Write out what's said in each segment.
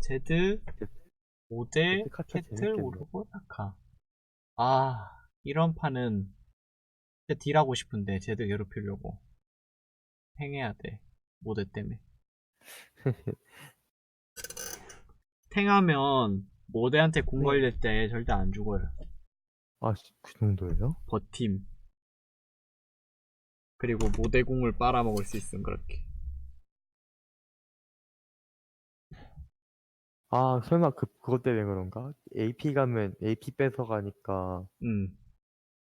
제드, 카타 캐틀. 오르고, 나카. 아, 이런 판은 딜하고 싶은데 제드 괴롭히려고 탱해야 돼. 모드 때문에. 탱하면 모드한테 공 네. 걸릴 때 절대 안 죽어요. 아, 씨, 그 정도예요? 버팀. 그리고 모대공을 빨아먹을 수 있음, 그렇게. 아, 설마 그, 그것 때문에 그런가? AP 가면 AP 뺏어가니까 음,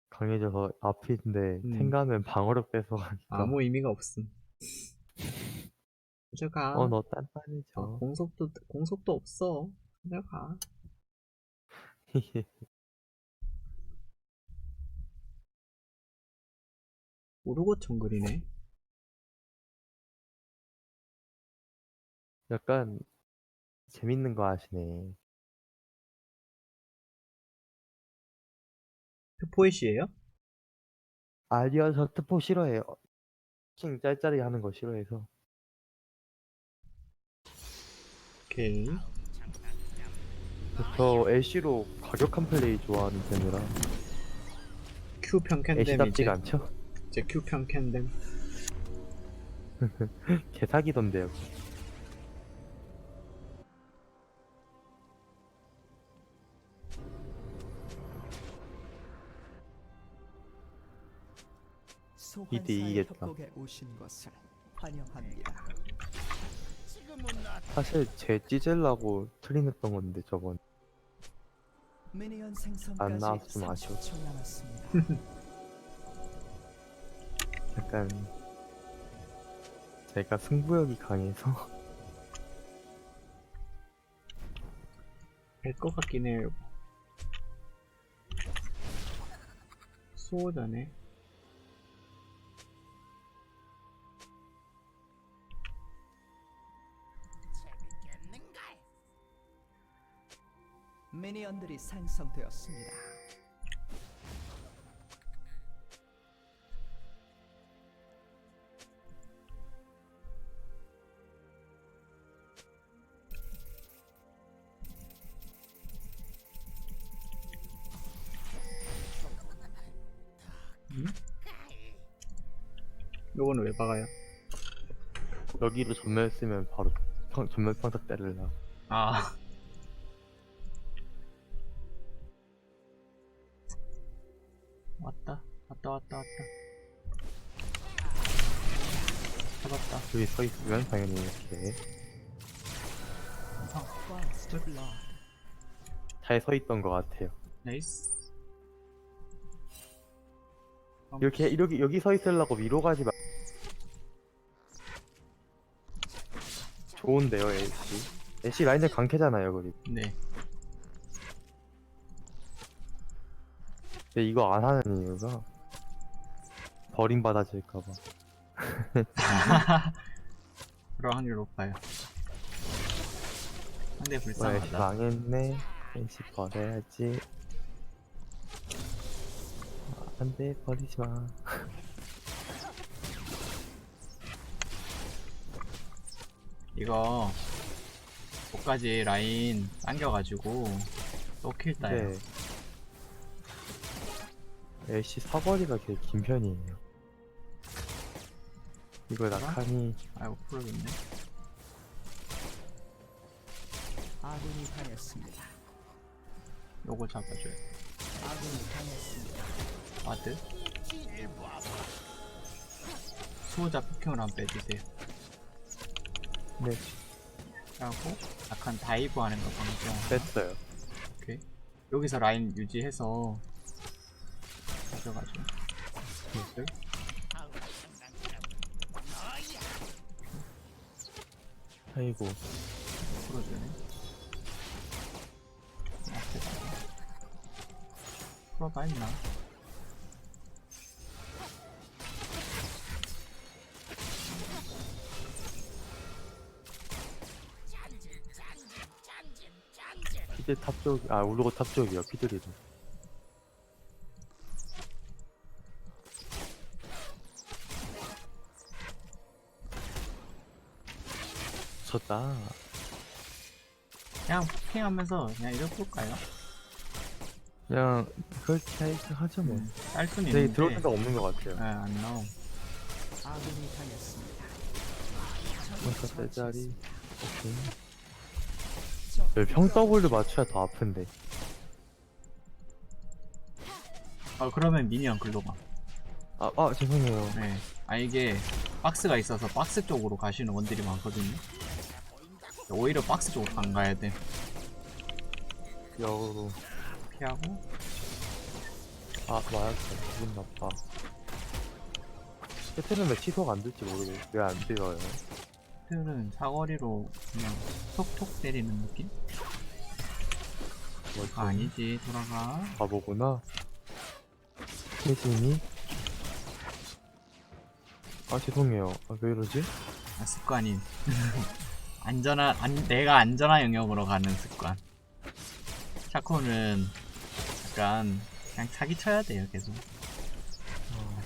강해져서 앞인데 음. 탱 가면 방어력 뺏어가니까 아무 의미가 없음. 가져가. 어, 너. 어, 공속도, 공속도 없어. 가져가. 모르고 정글이네. 약간 재밌는 거 아시네. 포이시에요 아니요, 저 트포 싫어해요. 킹 짤짤이 하는 거 싫어해서. 오케이. 저 애쉬로 과격한 플레이 좋아하는 편이라 Q 평캔댐 이제. 애쉬답지가 않죠? 이제 Q 평캔댐. 개사기던데요. 이대 이기겠다. 협곡에 오신 것을 환영합니다. 사실 제 찌질라고 트림했던 건데 저번 미니언 생성까지 안좀 아쉬워. 30초 남았습니다. 약간 제가 승부욕이 강해서 될 것 같긴 해요. 수호자네. 미니언들이 생성되었습니다. 요거는 왜 박아요? 여기로 전멸 쓰면 바로 평, 전멸 평타 때릴라 아. 여기 서 있으면 당연히 이렇게 First blood. 잘서 있던 것 같아요. 나이스. 이렇게 이렇게 여기 서 있으려고 위로 가지 마. 좋은데요, 애쉬. 애쉬 라인을 강캐잖아요, 그리고. 네. 근데 이거 안 하는 이유가 버림받아질까봐. 그럴 확률 높아요. 상대 불쌍하다. 망했네. 애쉬 버려야지. 아, 안 돼, 버리지 마. 이거, 끝까지 라인 당겨가지고, 또 킬 따요. 네. 애쉬 사거리가 되게 긴 편이에요. 이거 낙하니 아이고, 풀어줬네. 아군이 당했습니다. 요거 잡아줘요. 아군이 당했습니다. 와드. 수호자 폭행을 한번 빼주세요. 네 하고, 약간 다이브 하는 거 방지하고. 뺐어요. 오케이. 여기서 라인 유지해서 가져가죠. 슬슬. 아이고 풀어주네. 풀어봐, 있나? 피들 탑 쪽, 아 우르고 탑 쪽이요 피들이도. 졌다. 그냥 폭행하면서 그냥 이렇게 볼까요 그냥 그렇게 하죠 뭐. 쌀 수는 네, 있는데 들어올 생각 없는 것 같아요. 네, 안 나옴 아군이 당했습니다. 뭔가 짤짤이. 오케이. 평 W 맞춰야 더 아픈데. 아 그러면 미니언 글로 가 아, 아 죄송해요. 네. 아 이게 박스가 있어서 박스 쪽으로 가시는 원들이 많거든요 오히려 박스 쪽으로 안 가야 돼 역으로. 피하고 아 맞았어. 기분 나빠. 세트는 왜 취소가 안 될지 모르겠어. 왜안 돼요? 틀은 사거리로 그냥 톡톡 때리는 느낌? 뭐지? 아, 아니지 돌아가 바보구나. 혜진이? 아 죄송해요. 아, 왜 이러지? 아, 습관인 안전한 안, 내가 안전한 영역으로 가는 습관. 샤코는 약간 그냥 사기 쳐야 돼요 계속. 어,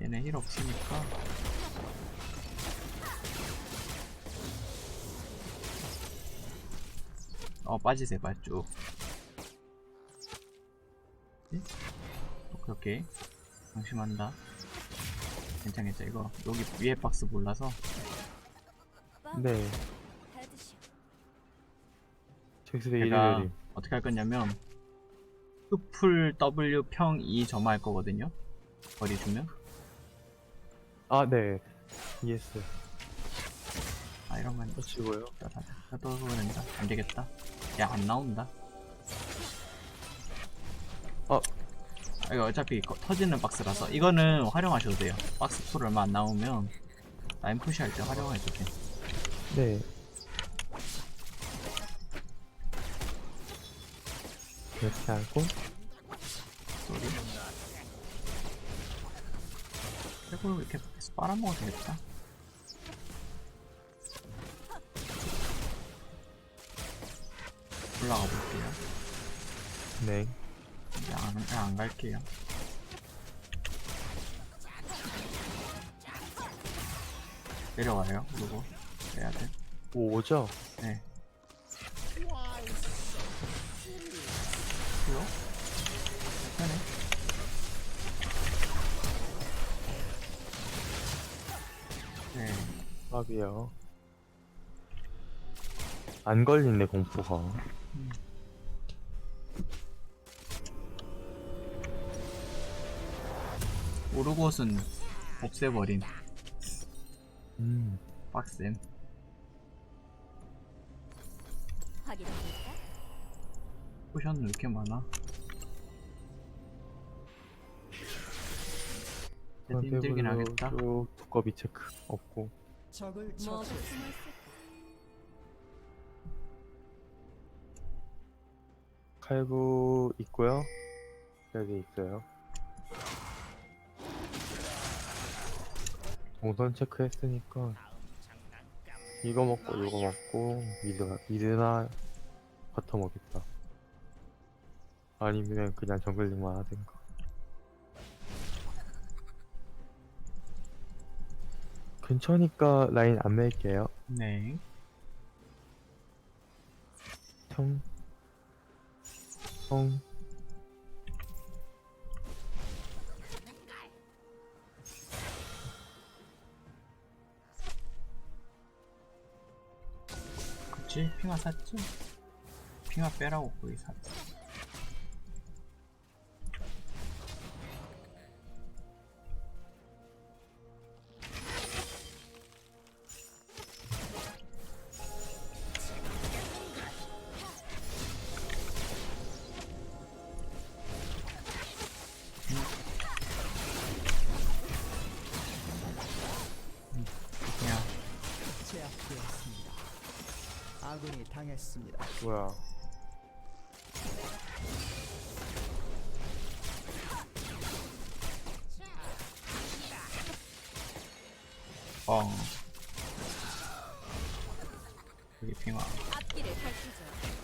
얘네 힐 없으니까. 어 빠지세요 빠쭉. 네? 오케이 오케이. 방심한다. 괜찮겠죠 이거. 여기 위에 박스 몰라서 네. 잭스 대 제가. 어떻게 할 거냐면 흡풀 W 평 E 점화 할 거거든요 거리 주면 아 네. ES. 아 이러면 터치고요. 또 된다 안 되겠다 야 안 나온다 어. 아, 이거 어차피 이거 터지는 박스라서 이거는 활용하셔도 돼요 박스 풀 얼마 안 나오면 라인 푸시할 때 활용해도 돼 네. 이렇게 하고. 소리 그리고 이렇게 계속 빨아먹어도 되겠다. 올라가 볼게요. 네. 이제 안, 안 갈게요. 내려와요 그리고 해야 돼 오, 오죠? 네. 이거? 편해. 네. 밥이요. 안 걸리네 공포가. 오르곳은 없애버린 음. 빡셈. 포션 왜 이렇게 많아? 그래도 힘들긴 하겠다. 쭉 두꺼비 체크 없고. 적을 처치. 숨어있을까? 칼부 있고요. 여기 있어요. 동선 체크했으니까 이거 먹고 이거 먹고 미드 미드나 버터 먹겠다. 아니면 그냥 정글링만 하든가. 근처니까 라인 안 맬게요. 네. 청, 청, 그치? 핑화 샀지? 핑화 빼라고 거기 샀지. 뻥. 여기 핑화. 앞길을 밝히죠.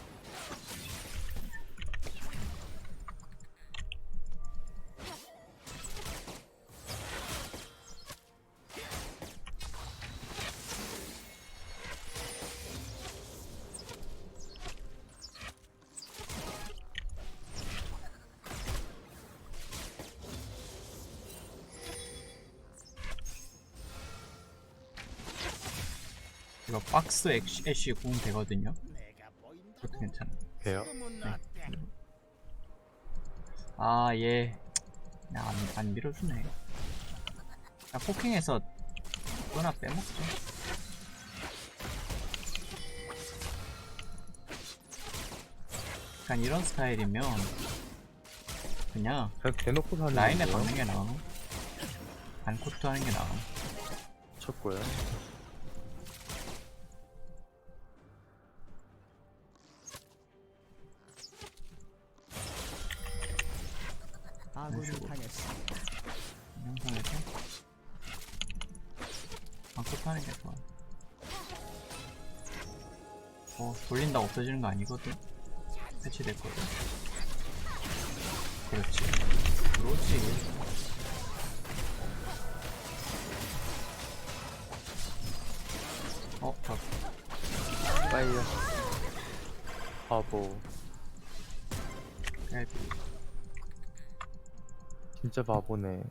박스 애쉬, 애쉬 구운 되거든요. 그것도 괜찮아. 돼요? 아, 얘. 야, 안, 안 밀어주네. 야, 포킹해서 이거나 빼먹자. 약간 이런 스타일이면 그냥 그냥 대놓고 사는 라인에? 박는 게 나아. 반코트 하는 게 나아. 쳤고요. 당했습니다. 영상에서 반코트 하는 게 좋아. 어, 돌린다 없어지는 거 아니거든? 패치됐거든. 그렇지. 그렇지. 어, 저, 빨려. 바보. 깔비. 진짜 바보네.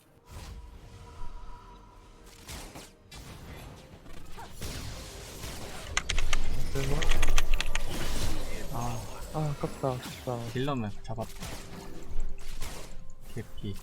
아, 아, 아깝다, 아깝다. 딜러면 잡았다. 개피.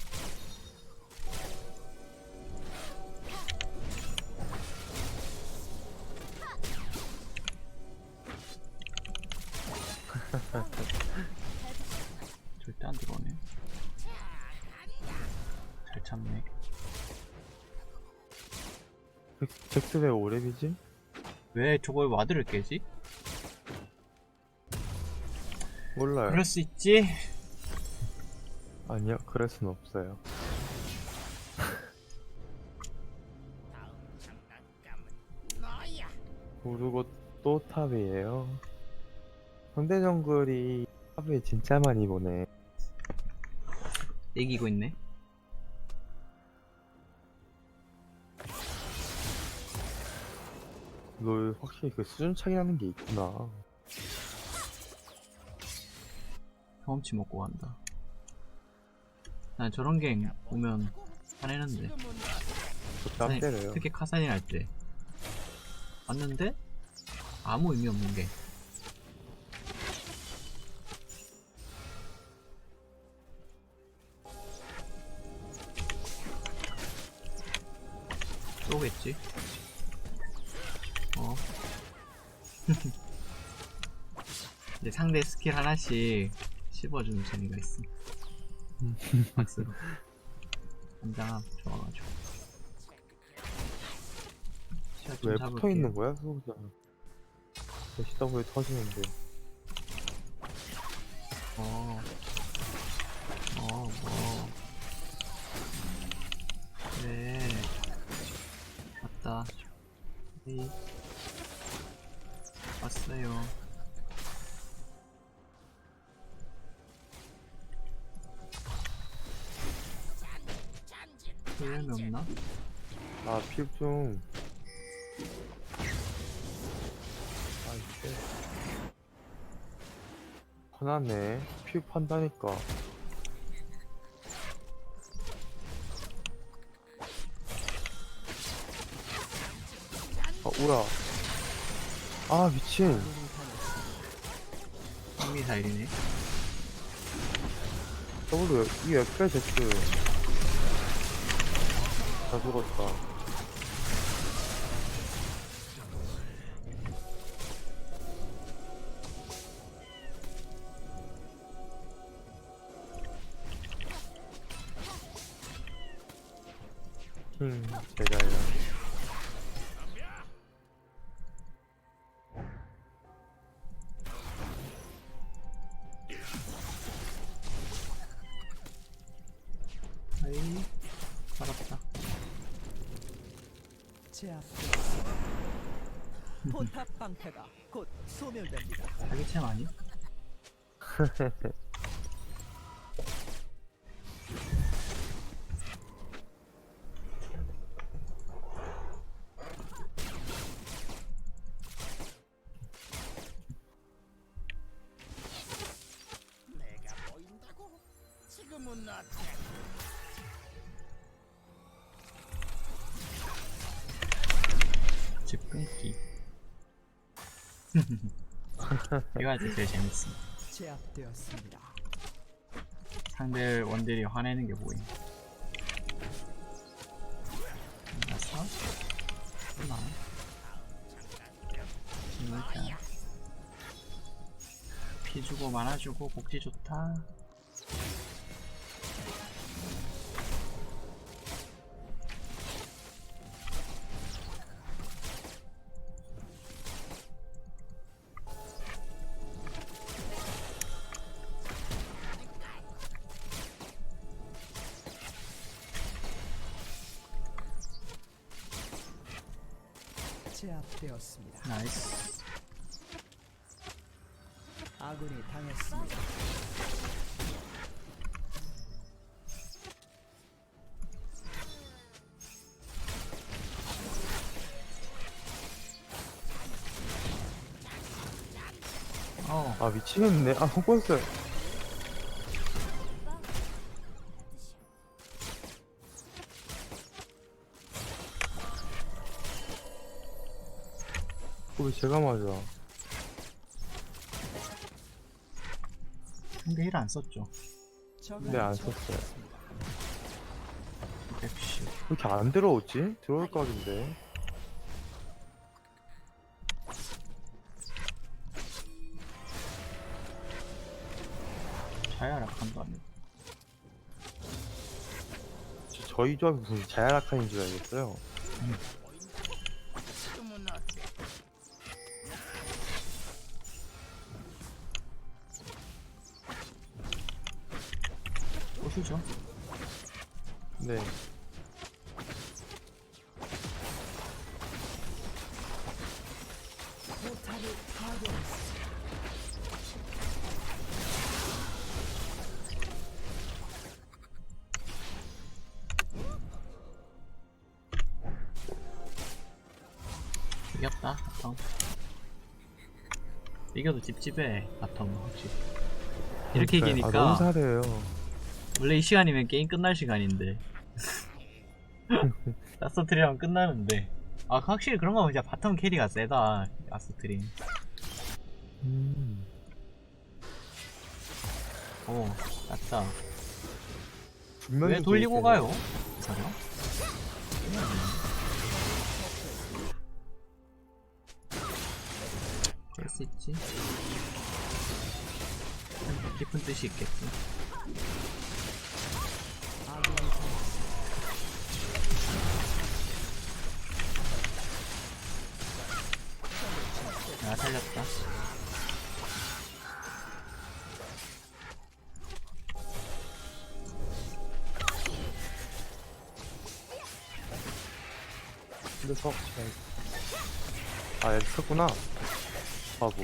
잭- 잭스 왜 오랩이지? 왜 저걸 와드를 깨지? 몰라요. 그럴 수 있지. 아니요, 그럴 순 없어요. 모르고 또 탑이에요. 상대 정글이 탑에 진짜 많이 보네. 이기고 있네. 롤 확실히 그 수준 차이 나는 게 있구나. 경험치 먹고 간다. 난 저런 게 보면 화내는데. 때려요. 특히 카사딘 할 때. 왔는데 아무 의미 없는 게. 쏘겠지? 이제 상대 스킬 하나씩 씹어주는 재미가 있어. 박스로. 한장 좋아가지고. 시야 좀 왜 잡을게요. 붙어 있는 거야, 소자? CW 터지는데. 어. 어, 뭐. 그래. 맞다. 네. 왔어요. 소연이 없나? 아, 필 좀. 아, 이제. 화나네. 필 판다니까. 아, 우라. 아, 미친. 아군이 당했습니다. 흥미사일이네. 더블로 역- 이 옆에 제트. 다 죽었다. 제압되었습니다. 포탑 방패가 곧 소멸됩니다. 사기챔 아니? 집 끊기. 이거 할때 제일 재밌습니다. 제압되었습니다. 상대 원딜이 화내는 게 보임. 알았어? 끝나. 진짜. 피 주고 만화 주고 복지 좋다. 제압되었습니다. 나이스. 아군이 당했습니다. 어, 아 미치겠네. 아 헛 번스. 왜 제가 맞아? 상대 힐안 썼죠. 적을 네, 안. 썼어요. 역시. 왜 이렇게 안 들어오지? 들어올 각인데. 자야 락한도 아니고. 저- 저희 조합이 무슨 자야락한인 줄 알겠어요. 바텀. 이겨도 찝찝해, 바텀, 확실히. 이렇게 그러니까요. 이기니까, 아, 너무 잘해요. 원래 이 시간이면 게임 끝날 시간인데. 아스트리랑 끝나는데. 아, 확실히 그런 거 진짜 바텀 캐리가 세다, 아스트리. 음. 오, 낫다. 분명히 왜 돌리고. 가요? 수 있지. 깊은 뜻이 있겠지. 아, 살렸다. 근데 서 아, 섰구나. 바보.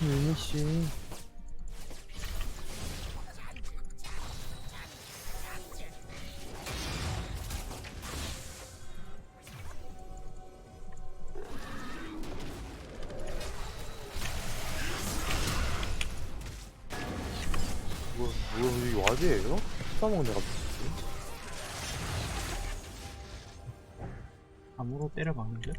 와, 미친 이니씨. 뭐, 뭐, 이거 와드예요? 싸먹는 애가 무슨 암으로 때려 박는데?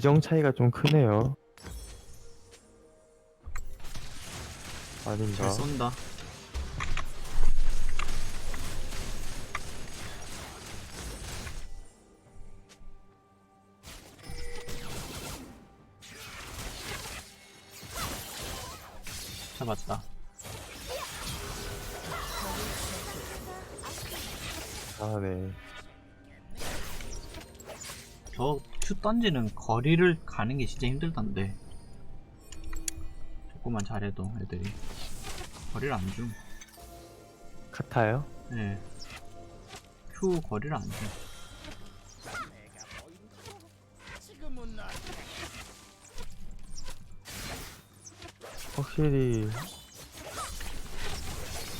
좀 글정 차이가 좀 크네요. 아닌가? 잘 쏜다. 잡았다. 이상하네. 저 큐 던지는 거리를 가는 게 진짜 힘들던데. 조금만 잘해도 애들이 거리를 안 줌. 카타요? 네. 큐 거리를 안 줌. 확실히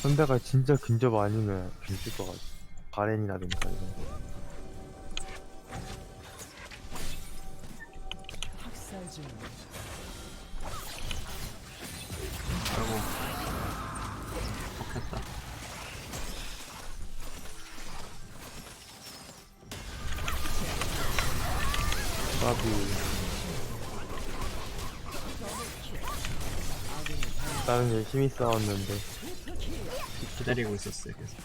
선배가 진짜 근접 아니면 괜찮을 것 같아. 바렌이라든가 이런 거. 아이고. 좋겠다. 까비. 나는 열심히 싸웠는데 기다리고 있었어요, 계속.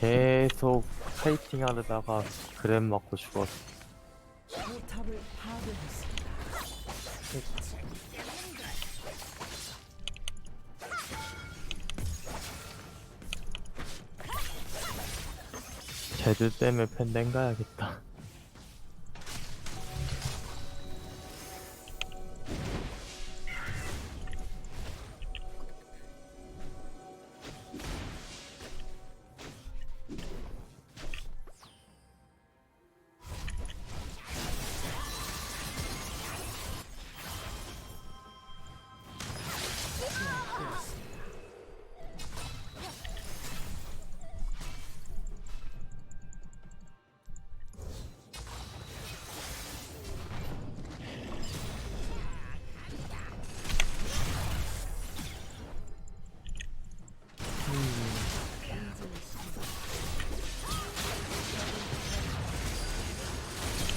계속 파이팅 하려다가 그램 맞고 죽었어. 쟤들 때문에 팬댕 가야겠다.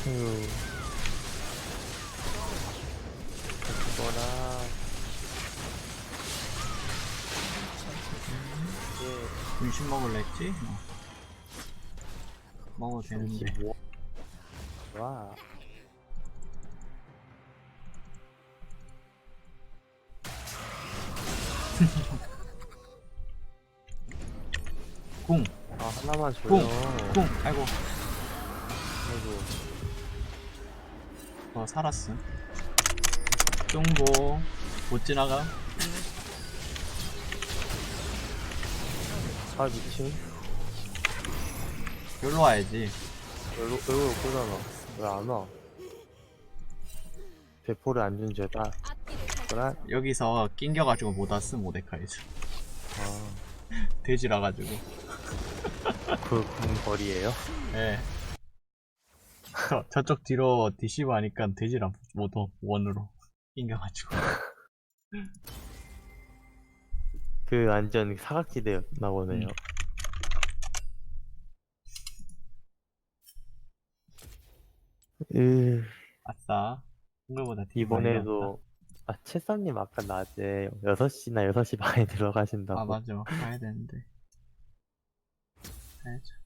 휴. 죽어라. 예. 중심 먹을래 했지? 어. 먹어도 되는데. 뭐? 와. 궁! 아 하나만 줘요. 쿵! 쿵! 아이고, 아이고. 어, 살았음. 쫑보. 못 지나가? 아 미친. 여기로 와야지. 여기 여기 오잖아. 왜 안 와? 대포를 안 준 죄다. 그래? 여기서 낑겨가지고 못 왔음, 모데카이즈. 아. 돼지라가지고. 그, 그 거리에요? 예. 저, 저쪽 뒤로 디시브 하니까 돼지라 못 와, 원으로. 낑겨가지고. 그 완전 사각지대 나오네요. 으, 아싸. 오늘보다 디 이번에도 아 채사님 아까 낮에 6시나 6시 반에 들어가신다고 아, 맞아. 가야 되는데. 가야죠.